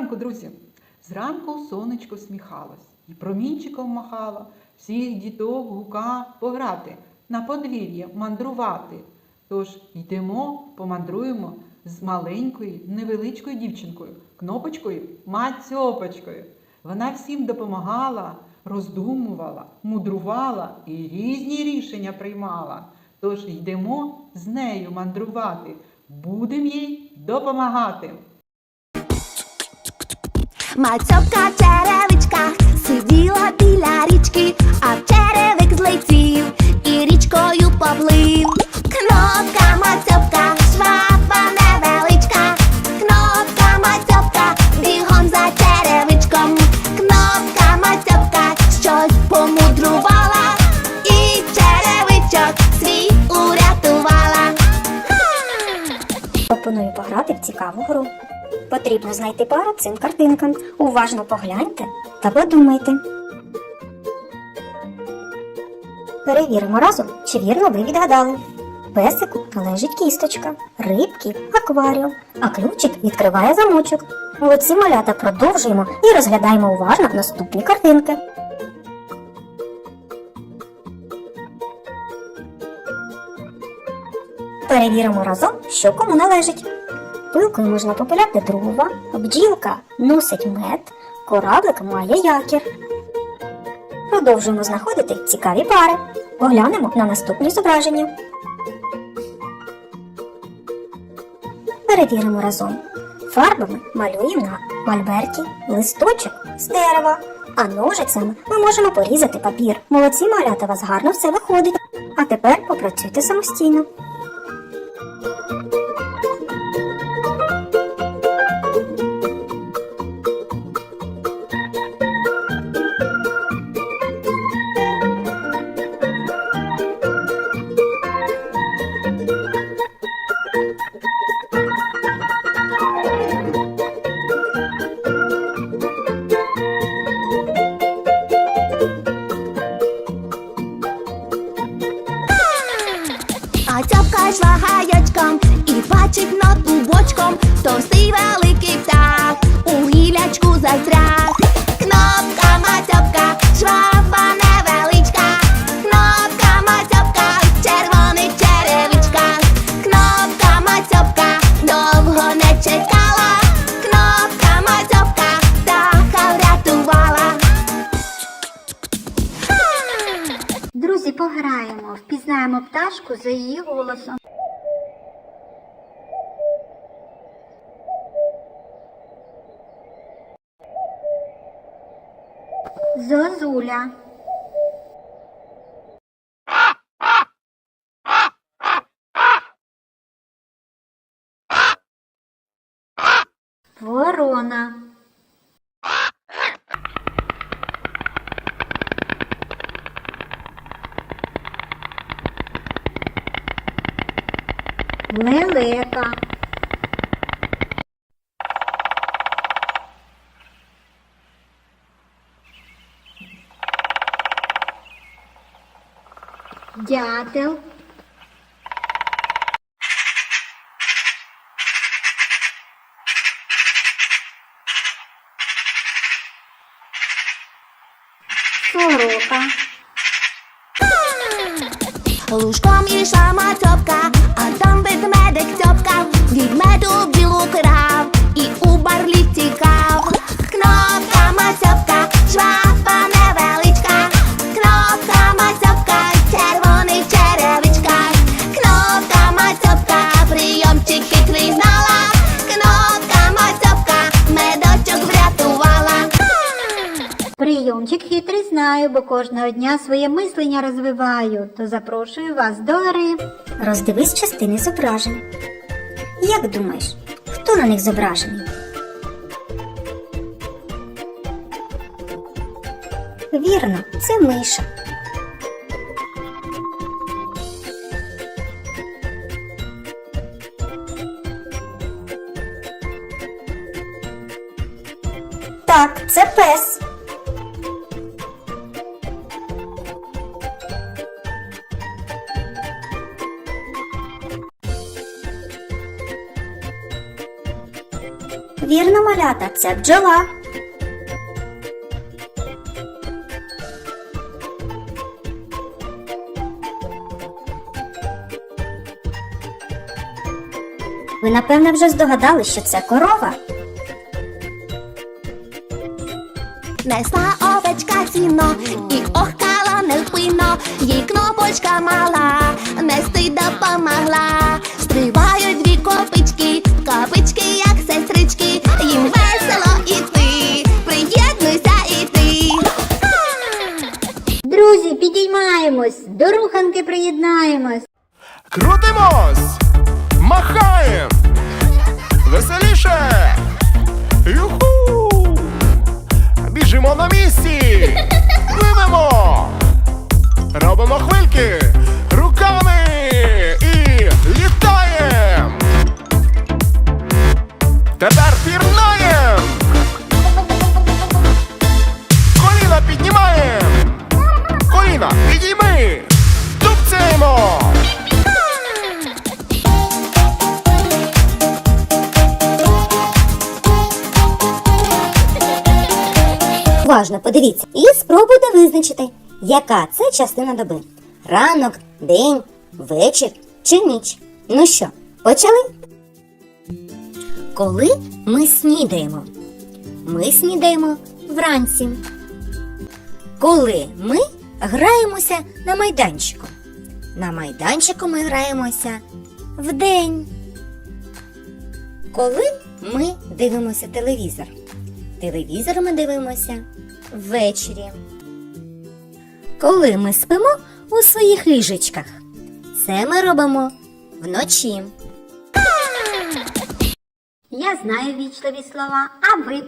ранку, друзі! Зранку сонечко сміхалось і промінчиком махало, всіх діток гука пограти, на подвір'я мандрувати. Тож йдемо, помандруємо з маленькою невеличкою дівчинкою, кнопочкою Мацьопочкою. Вона всім допомагала, роздумувала, мудрувала і різні рішення приймала. Тож йдемо з нею мандрувати, будемо їй допомагати. Мацьопка в черевичках сиділа біля річки, а черевик злетів і річкою поплив. Кнопка мацьопка, швабра невеличка, кнопка мацьопка, бігом за черевичком. Кнопка мацьопка щось помудрувала, і черевичок свій урятувала. Пропоную пограти в цікаву гру. Потрібно знайти пару цим картинкам. Уважно погляньте та подумайте. Перевіримо разом, чи вірно ви відгадали. Песику належить кісточка, рибки акваріум, а ключик відкриває замочок. Молодці малята продовжуємо і розглядаємо уважно наступні картинки. Перевіримо разом, що кому належить. Пилкою можна попиляти дрова, бджілка носить мед, кораблик має якір. Продовжуємо знаходити цікаві пари. Поглянемо на наступні зображення. Перевіримо разом. Фарбами малюємо на мольберті листочок з дерева, а ножицями ми можемо порізати папір. Молодці малята, у вас гарно все виходить. А тепер попрацюйте самостійно. І бачить над клубочком товстий великий птах у гілячку застряг. Кнопка мацьопка, шваба невеличка, кнопка мацьопка, червоний черевичка, кнопка мацьопка, довго не чекала, кнопка мацьопка, птаха врятувала. Друзі, пограємо, впізнаємо пташку за її голосом. Зозуля. Ворона. Лелека. Дятел. Сорока. Лужком ішла мацьопка, а там ведмедик цьопкав, від меду білу крав бо кожного дня своє мислення розвиваю, то запрошую вас до гри. Роздивись частини зображень. Як думаєш, хто на них зображений? Вірно, це миша. Так, це пес. Вірно, малята, це бджола. Ви, напевне, вже здогадали, що це корова. Несла овечка сіно і охкала невпинно, їй кнопочка мала, нести допомогла. Крутимось! Махаєм! Веселіше! Юху! Біжимо на місці! Пливемо! Робимо хвильки руками і літаєм! Тепер пірнаєм! Уважно подивіться і спробуйте визначити, яка це частина доби: ранок, день, вечір чи ніч. Ну що, почали? Коли ми снідаємо? Ми снідаємо вранці. Коли ми граємося на майданчику. На майданчику ми граємося вдень. Коли ми дивимося телевізор. Телевізор ми дивимося ввечері. Коли ми спимо у своїх ліжечках. Це ми робимо вночі. Я знаю вічливі слова, а ви?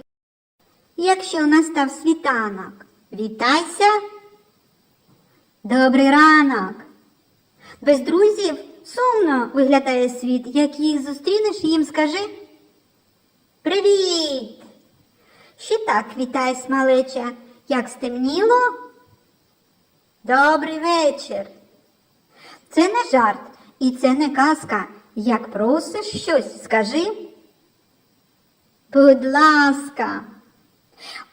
Якщо настав світанок, вітайся. Добрий ранок. Без друзів сумно виглядає світ. Як їх зустрінеш, їм скажи Привіт! Ще так вітайся, малеча. Як стемніло? Добрий вечір. Це не жарт і це не казка. Як просиш щось, скажи. Будь ласка,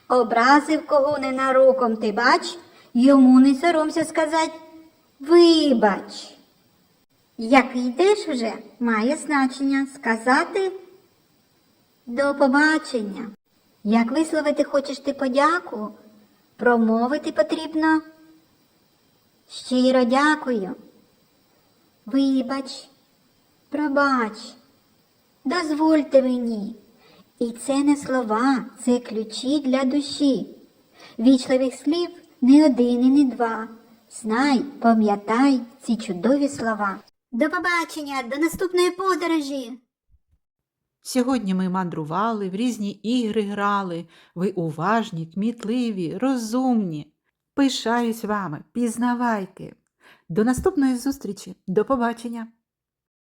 образив кого ненароком ти бач, йому не соромся сказать вибач. Як йдеш вже, має значення сказати до побачення. Як висловити хочеш ти подяку, промовити потрібно щиро дякую. Вибач, пробач, дозвольте мені. І це не слова, це ключі для душі. Вічливих слів не один і не два. Знай, пам'ятай ці чудові слова. До побачення, до наступної подорожі. Сьогодні ми мандрували, в різні ігри грали. Ви уважні, кмітливі, розумні. Пишаюсь вами, пізнавайте. До наступної зустрічі, до побачення!